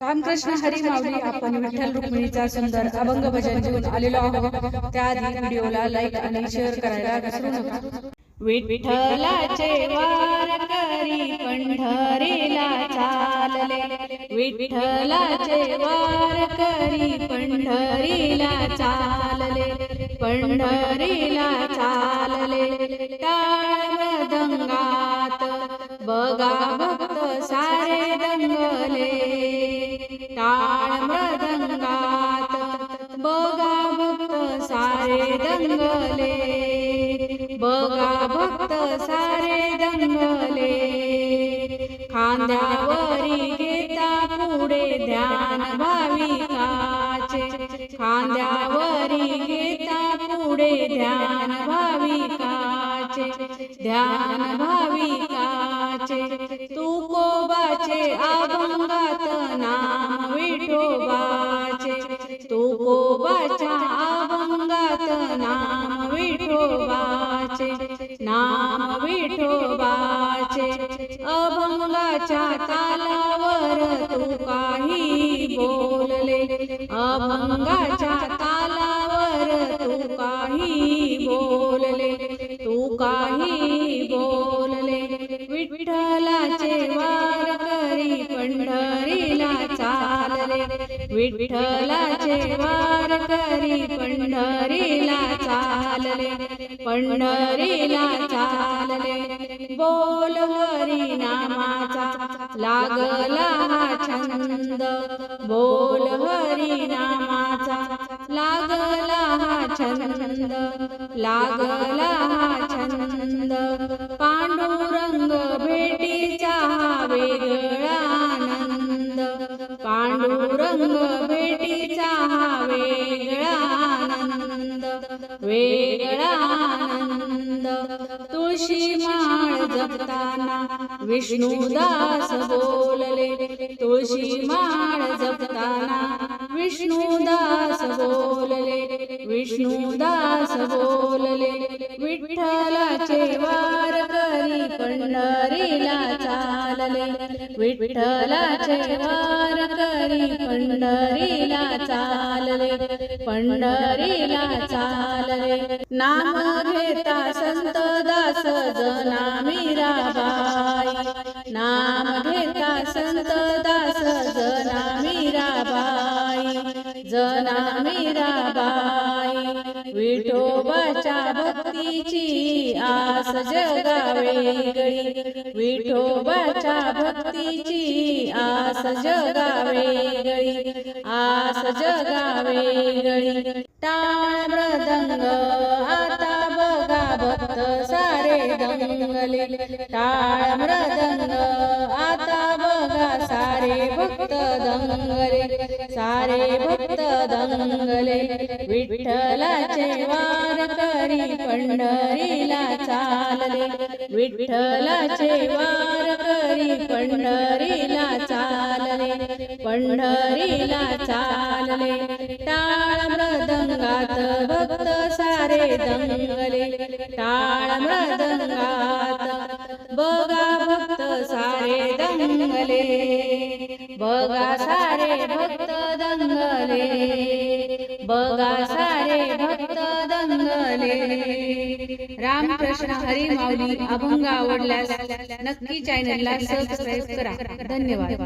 रामकृष्ण हरी माऊली आपण विठ्ठल रुक्मिणीचा सुंदर अभंग भजन घेऊन आलेलो आहोत. त्याआधी व्हिडिओला लाईक आणि शेअर करायला विसरू नका. विठ्ठलाचे वार करी पंढरीला चालले. विठ्ठलाचे वार करी पंढरीला चालले. पंढरीला चालले. टाळ मृदंगात. बघा भक्त सारे दंगले टाळ मृदंगात बघा भक्त सारे दंगले. बघा भक्त सारे दंगले. खांद्यावरी घेता पुढे ध्यान भाविकाचे खांद्यावरी घेता पुढे ध्यान भाविकाचे ध्यान भाविकाचे तू कोबाचे विठोबाचे नाम विठोबाचे अभंगाच्या तालावर तू काही बोलले. अभंगाच्या तालावर तू काही बोलले. तू काही पंढरीला चालले. विठ्ठलाचे वार करी पंढरीला चालले. पंढरीला चालले. बोल हरी नामाचा लागला छंद. बोल हरी नामाचा लागला छंद. लागला छंद. पांडुरंग भेट रंग भेटीचा हा वेगळा आनंद वेगळा आनंद तुळशी माळ जपताना विष्णुदास बोलले. तुळशी माळ जपताना विष्णुदास बोलले. विष्णुदास बोलले विठ्ठलाचे वारक पंढरीला चालले. विठ्ठलाचे वार करी पंढरीला चालले. पंढरीला चालले. नाम घेता संत दास जना मीराबाई नाम घेता संत दास जना मीराबाई जना मीराबाई विठोबाच्या भक्तीची आस जगावे गळी विठोबाच्या भक्तीची आस जगावे गळी आस जगावे गळी टाळ मृदंग आता बघा भक्त सारे दंगले. टाळ मृदंग आता बघा सारे भक्त दंगले. सारे भक्त दंगले. विठ्ठलाचे वा पंढरीला चालले. विठ्ठलाचे वार करी पंढरीला चालले. पंढरीला चालले. टाळ मृदंगात भक्त सारे दंगले. टाळ मृदंगात बघा भक्त सारे दंगले. बघा सारे भक्त दंगले. बघा रामकृष्ण हरी माऊली अभंग आवडल्यास नक्की चॅनलला सबस्क्राईब करा. धन्यवाद.